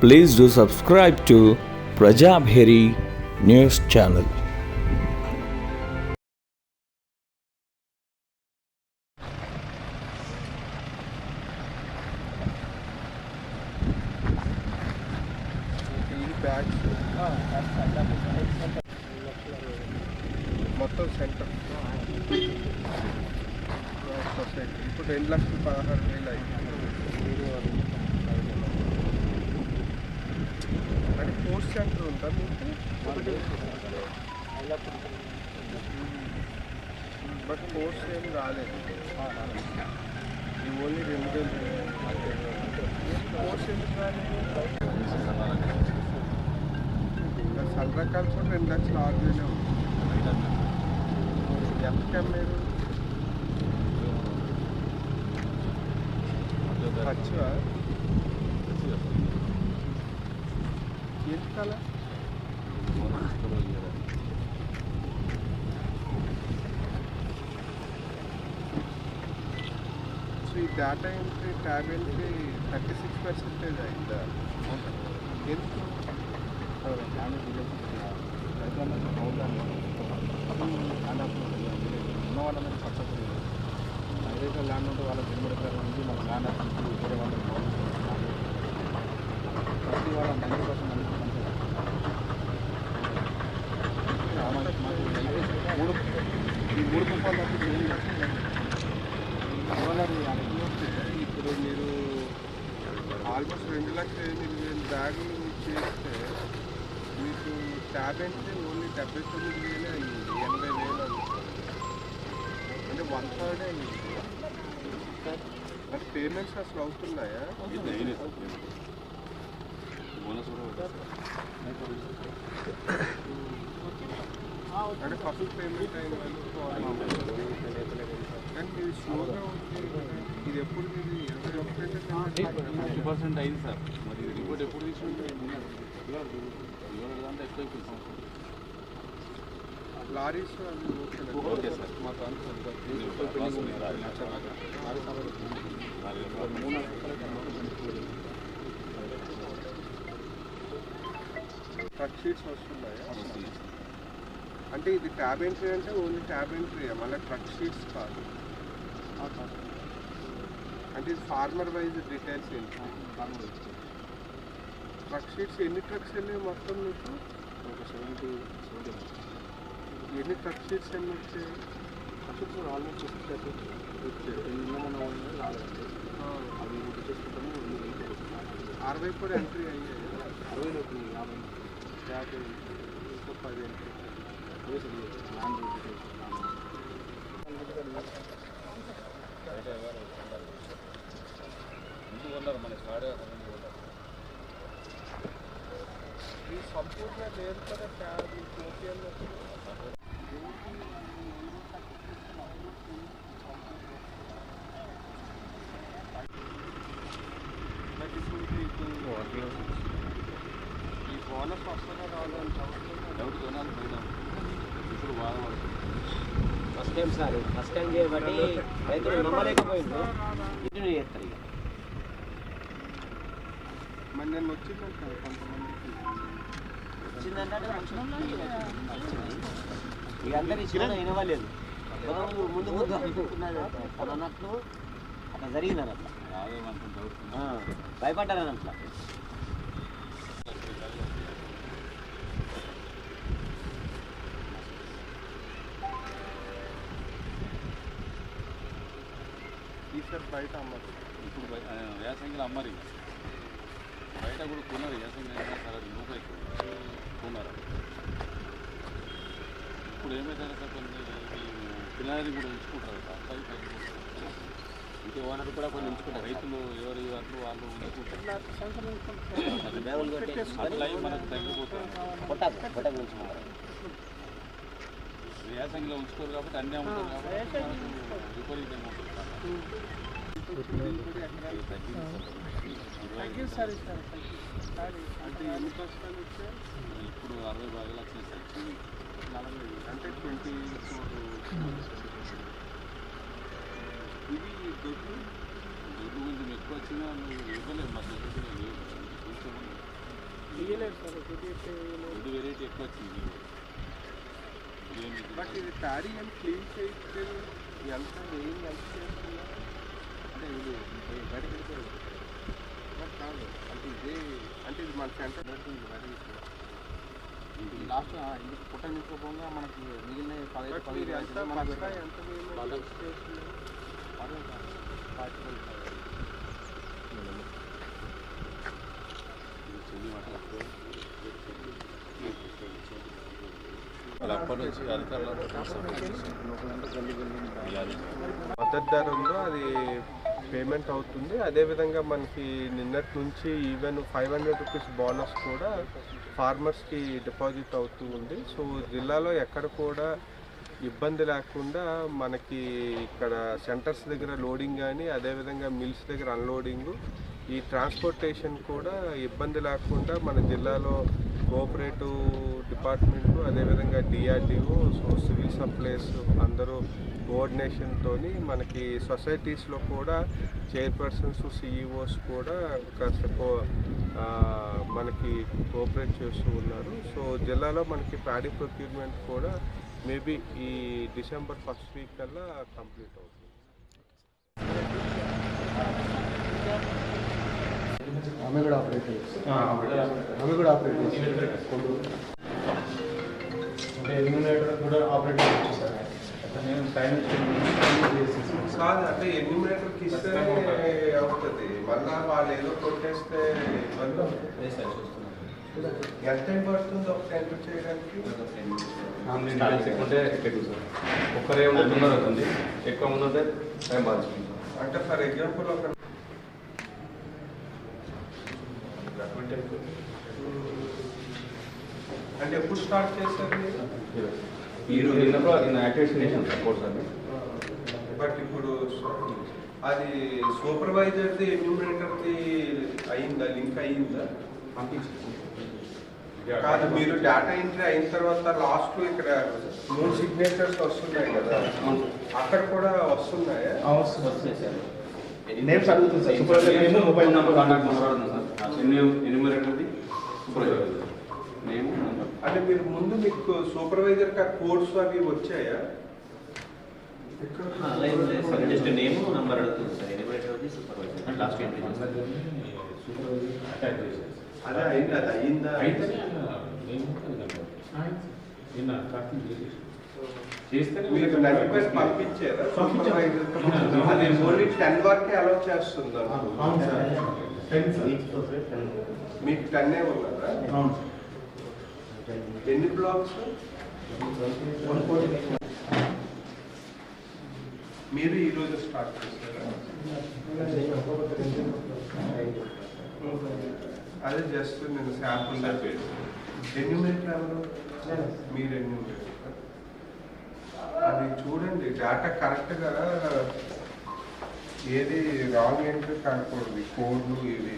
Please do subscribe to Prajabheri News Channel. ఈ bags మొత్తం centre society ఇప్పుడు రెండు లక్షల పదహారు వేలు అయింది సెంటర్ ఉందా మీకు? బట్ పోస్ట్ ఏం రాలేదు. ఈ ఓన్లీ రెండు పోస్ట్ ఎందుకు రాలేదు? ఇంకా సన్ రకాలు కూడా రెండు లక్షల ఆరు వేలే ఉంది ఎంతకి అమ్మారు పచ్చివా ఎందుకలా సో ఈ data entry tab entry thirty six percentage అయిందా ఎందుకు? ఉన్న ఏదైతే ల్యాండ్ ఉంటే వాళ్ళకి ఎనిమిది ఎకరాల నుంచి మన ల్యాండ్ వేరే వాళ్ళకి మూడు ఏం ఇప్పుడు మీరు ఆల్మోస్ట్ రెండు లక్షల ఎనిమిది వేలు బ్యాగులు చేస్తే మీకు ట్యాబ్ ఓన్లీ డెబ్బై తొమ్మిది వేలే అయ్యింది ఎనభై వేలు అంటే వన్ థర్డ్ అయ్యింది మరి పేమెంట్స్ అసలు అవుతున్నాయా. ఇది ఎప్పుడు మీది ఇరవై ఒకటి ఫిఫ్టీ పర్సెంట్ అయింది సార్ మరి రిపోర్ట్ ఎప్పుడు తీసుకుంటే ఇవాళ ఇవాళ దాంట్లో ఎక్కువ అయిపోయింది లారీస్ అవి ఓకేనా? ఓకే సార్ మాకు అంత ట్రక్ షీట్స్ వస్తున్నాయా అంటే ఇది ట్యాబ్ ఎంట్రీ అంటే ఓన్లీ ట్యాబ్ ఎంట్రీ మళ్ళీ ట్రక్ షీట్స్ కాదు. అంటే ఇది ఫార్మర్ వైజ్ డీటెయిల్స్ ఏంటి? ట్రక్ షీట్స్ ఎన్ని ట్రక్స్ వెళ్ళాయి మొత్తం మీకు? ఒక సెవెంటీ ఎన్ని ట్రక్ షీట్స్ ఎన్ని వచ్చాయి? అసలు ఆల్మోస్ట్ వచ్చాయి అవి అరవై కూడా ఎంట్రీ అయ్యాయి? అరవై యాభై. యాభై ఇంకో పది ఎంట్రీ అదే సరి ల్యాండ్ మన స్టార్ట్ ఈ సంపూర్ణ లేదు కదా ట్యాబ్ ఓపీఎల్ రావాలని డౌట్ కొనాలి పోయినాం ఇప్పుడు బాధపడుతుంది first time sir first time చేయబట్టి రైతులు నమ్మలేకపోయిండ్రు ఇటు చేస్తారు ఇక మరి నేను వచ్చిందంట కొంతమందికి వచ్చిందంటే ఇక అందరు ఇచ్చిన వినవలేదు ముందు ముందు అనుకుంటున్నది అది అన్నట్లు అట్లా జరిగిందని అట్లా డౌట్ భయపడ్డారని అట్లా బయట అమ్మదు ఇప్పుడు వేసంగిలో అమ్మరు. బయట కూడా కొన్నారు వేసంగి అయినా సరే ఎక్కువ కొన్నారు ఇప్పుడు ఏమైతే సార్ కొన్ని పిల్లలని కూడా ఉంచుకుంటారు సార్ ఇంటి ఓనర్ కూడా కొన్ని ఉంచుకుంటారు రైతులు ఎవరు వాళ్ళు వాళ్ళు ఉంచుకుంటారు. మనకు తగ్గిపోతుంది. వేసంగిలో ఉంచుకోరు కాబట్టి అన్నీ అమ్ముతారు కాబట్టి విపరీతంగా ఉంటుంది. ఇప్పుడు అరవై బాగా లక్షలు సార్ నలభై అంటే ట్వంటీ ఫోర్ ఇది దొడ్డు దొడ్డు కొంచెం ఎక్కువ వచ్చినా నువ్వు ఇవ్వలేవు మా దగ్గర లేవు కొంచెం రెండు వెరైటీ ఎక్కువ వచ్చింది బట్ ఇది ప్యాడీ ఏం క్లీన్ చేయట్లేదు ఎంత ఏం ఎంత చేస్తున్నారు అంటే ఇది బయటకు వెళ్ళిపోయింది బట్ కాదు అంటే ఇదే అంటే ఇది మన సెంటర్ పెడుతుంది బయటకు లాస్ట్ ఇందుకు పుట్ట నింపుకోగా మనకి మిగిలిన పదహైదు బట్ ఎంత ఎంత అప్పటి నుంచి ఉందో అది పేమెంట్ అవుతుంది. అదేవిధంగా మనకి నిన్నటి నుంచి even five hundred rupees bonus కూడా ఫార్మర్స్కి డిపాజిట్ అవుతూ ఉంది. సో జిల్లాలో ఎక్కడ కూడా ఇబ్బంది లేకుండా మనకి ఇక్కడ సెంటర్స్ దగ్గర లోడింగ్ కానీ అదేవిధంగా మిల్స్ దగ్గర అన్లోడింగ్ ఈ ట్రాన్స్పోర్టేషన్ కూడా ఇబ్బంది లేకుండా మన జిల్లాలో కోఆపరేటివ్ డిపార్ట్మెంట్ అదేవిధంగా డిఆర్డిఓ సో సివిల్ సప్లైస్ అందరూ కోఆర్డినేషన్తో మనకి సొసైటీస్లో కూడా చైర్పర్సన్స్ సిఈఓస్ కూడా కాస్త మనకి కోఆపరేట్ చేస్తూ ఉన్నారు. సో జిల్లాలో మనకి ప్యాడీ ప్రొక్యూర్మెంట్ కూడా మేబీ ఈ డిసెంబర్ ఫస్ట్ వీక్ కల్లా కంప్లీట్ అవుతుంది. ఆమె కూడా ఆపరేట్ ఆమె కూడా ఆపరేట్ అంటే ఎలిమినేటర్ కూడా ఆపరేట్ చేయొచ్చు సార్. నేను టైం కాదు అంటే ఎన్యూమినేటర్కి ఇస్తే అవుతుంది. మళ్ళా వాళ్ళు ఏదో కొట్టేస్తే ఇబ్బంది. ఎంత టైం పడుతుంది ఒక ఎంటర్ చేయడానికి? ఉంటే ఎక్కువ సార్. ఒక్కరే అవుతుంది ఎక్కువ ఉంటే టైం బాధించుకుంటాం అంటే ఫర్ ఎగ్జాంపుల్ ఒక అంటే ఎప్పుడు? స్టార్ట్ చేస్తారు మీరు? యాక్టివేషన్ సార్ బట్ ఇప్పుడు అది సూపర్వైజర్ది ఎన్యూమినేటర్ది అయిందా లింక్ అయ్యిందా? కాదు మీరు డేటా ఎంట్రీ అయిన తర్వాత లాస్ట్ ఇక్కడ మూడు సిగ్నేచర్స్ వస్తున్నాయి కదా. అక్కడ కూడా వస్తున్నాయా? నేమ్స్ అడుగుతుంది sir. Supervisor mobile number contact number అడుగుతుంది సార్ సూపర్వైజర్ నేమ్? నెంబర్ అంటే మీరు ముందు మీకు సూపర్వైజర్ కా కోడ్స్ అవి వచ్చాయా? జస్ట్ నేమ్ నంబర్ అడుగుతుంది సార్ ఎనిమిది ఉంది సూపర్వైజర్. లాస్ట్ ఎంట్రీ అదే అయింది? అది అయిందా మీరు నడిపేసి పంపించారా? సూపర్వైజర్ అది ఓన్లీ టెన్ వరకే అలౌ చేస్తుందా మీకు టెన్ ఉన్నదా ఎన్ని బ్లాక్స్? మీరు ఈ రోజు స్టార్ట్ చేస్తారా? అదే జస్ట్ నేను శాంపుల్ ఎన్ని మినిట్లు ఎవరు మీరు ఎన్ని మినిట్లు అది చూడండి డేటా కరెక్ట్గా ఏది రాంగ్ ఎంట్రీ కాకూడదు కోడ్లు ఇవి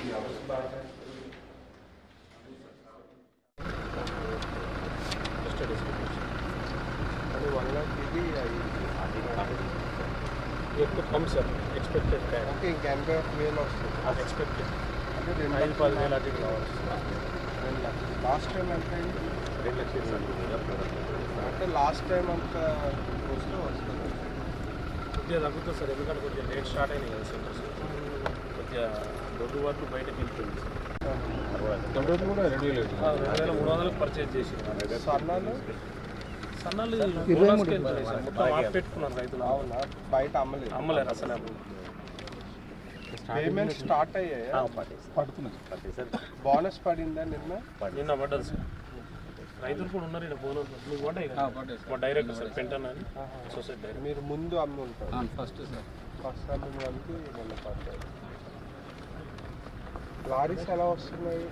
ఈ అవస్థ బాగా అది వన్ లాక్ ఇది ఎక్కువ come sir expected time okay ఇంక ఎనభై ఒక వేలు వస్తుంది అది ఎక్స్పెక్టెడ్ అంటే రెండు ఐదు పది వేల అటు రెండు లక్షలు లాస్ట్ టైం ఎంత అయింది? రెండు లక్షలు అంటే లాస్ట్ టైం అంత వస్తే వస్తుంది. కొద్దిగా తగ్గుతుంది సార్ ఎందుకంటే కొద్దిగా లేట్ స్టార్ట్ అయినాయి కదా సెంటర్స్. కొద్దిగా దొడ్డు వరకు బయటకి వెళ్తుంది కంప్యూటర్ కూడా రెండు వేలు మూడు వందలకు పర్చేజ్ చేసి సన్నాలు సన్నాలు సార్ మొత్తం పెట్టుకున్నారు రైతులు. అవునా? బయట అమ్మలేదు. అమ్మలేరు అసలు పేమెంట్ స్టార్ట్ అయ్యాయా? బోనస్ పడిందా నిన్న? నిన్న పడ్డది సార్. రైతులు కూడా ఉన్నారు ఇక్కడ బోనస్ మీకు పడ్డాయి మా డైరెక్టర్ సార్ పెంటన్ అని. Society director. మీరు ముందు అమ్మి ఉంటారు. First sir. ఫస్ట్ అమ్మిన వాళ్ళకి మొన్న పడ్డాయి. లారీస్ ఎలా వస్తున్నాయి?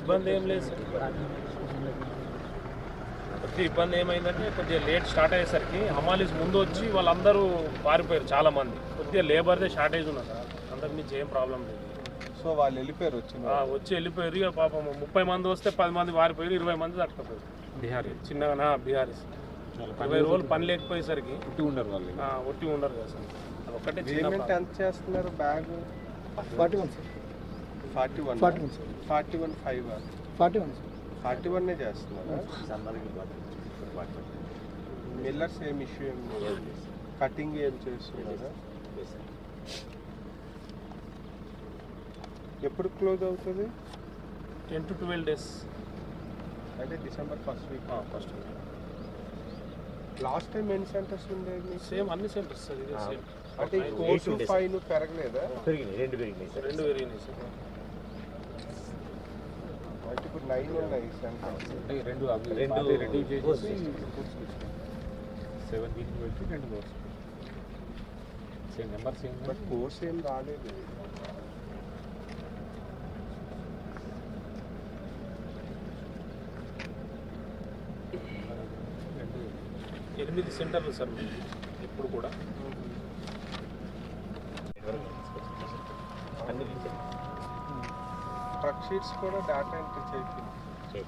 ఇబ్బంది ఏం లేదు సార్. కొద్దిగా ఇబ్బంది ఏమైందంటే కొద్దిగా లేట్ స్టార్ట్ అయ్యేసరికి హమాలీస్ ముందు వచ్చి వాళ్ళందరూ పారిపోయారు చాలా మంది. కొద్దిగా లేబర్దే షార్టేజ్ ఉన్నది సార్. అంతకు మించి ఏం ప్రాబ్లం లేదు. సో వాళ్ళు వెళ్ళిపోయారు వచ్చిన ఆ, వచ్చి వెళ్ళిపోయారు. ఇక పాపం ముప్పై మంది వస్తే పది మంది పారిపోయారు ఇరవై మంది తట్టుకుపోయారు. బీహారీ. చిన్నగా బీహారీస్ ఇరవై రోజులు పని లేకపోయేసరికి పుట్టి ఉండరు వాళ్ళు. ఆ, ఒట్టి ఉండరు కదా సార్. పేమెంట్. ఎంత చేస్తున్నారు bag? Forty one sir. Forty one forty one sir. Forty one five. Forty one sir. Forty వన్నే చేస్తున్నారు? మిల్లర్స్ ఏం ఇష్యూ ఏం కటింగ్ ఏం చేస్తున్నారు? ఎప్పుడు క్లోజ్ అవుతుంది? Ten to twelve days. అంటే December first week first last time ఎన్ని సెంటర్స్ ఉండేది మీకు? సేమ్ అన్ని సెంటర్స్ సార్ ఇదే సేమ్ అంటే కోర్సు ఫైన్ పెరగలేదా? పెరిగినాయి రెండు పెరిగినాయి సార్ రెండు పెరిగినాయి సార్ ఇప్పుడు నైన్ ఉన్నాయి అంటే రెండు రెండు కోర్స్ చేసేసి సెవెన్ వీక్ పెట్టి రెండు course same number same but course ఏం రాలేదు. ఎనిమిది సెంటర్లు సార్ ఇప్పుడు కూడా అన్ని పిలిచారు ట్రక్ షీట్స్ కూడా డేటా ఎంట్రీ చేయించింది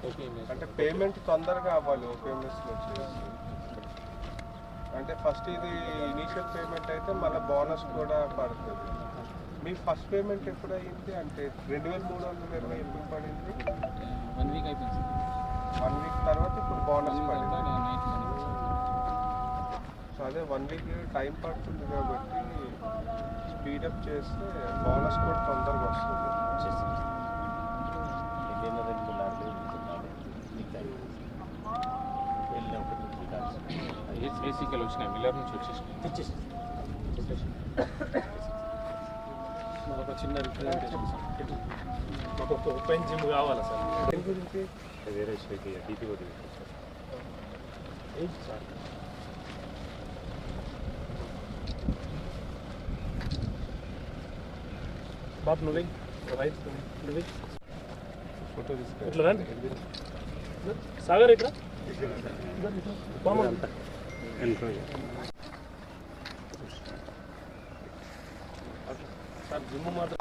ఓకే అంటే పేమెంట్ తొందరగా అవ్వాలి ఓపీఎంఎస్ వచ్చేసి. అంటే ఫస్ట్ ఇది ఇనీషియల్ పేమెంట్ అయితే మళ్ళీ బోనస్ కూడా పడుతుంది. మీ ఫస్ట్ పేమెంట్ ఎప్పుడు అయ్యింది అంటే రెండు వేల మూడు వందల ఇరవై ఎప్పుడు పడింది? వన్ వీక్ అయిపోయింది వన్ వీక్ తర్వాత ఇప్పుడు బోనస్ పడింది. సో అదే వన్ వీక్ టైం పడుతుంది కాబట్టి స్పీడప్ చేస్తే బోనస్ కూడా తొందరగా వస్తుంది వెళ్ళిన రెండు మూడు లారీలు వెళ్తున్నాడు వెళ్ళిన ఒకటి త్రీ ఏసీకెళ్ళి వచ్చినాయి. మిల్లర్ నుంచి వచ్చేసినాయి. ఒక చిన్న రిప్రజెంటేషన్ సార్. మాకు ఒక ఓపెన్ జిమ్ కావాలా సార్? దేని గురించి వేరే షేక్ డీపీ కూడా ఏంటి సార్. బాబు నువ్వే? రైట్ నువ్వే? ఫోటో ఇట్లా రండి. సాగర్ ఇక్కడ? బాగుంది సార్ జిమ్ మాత్రం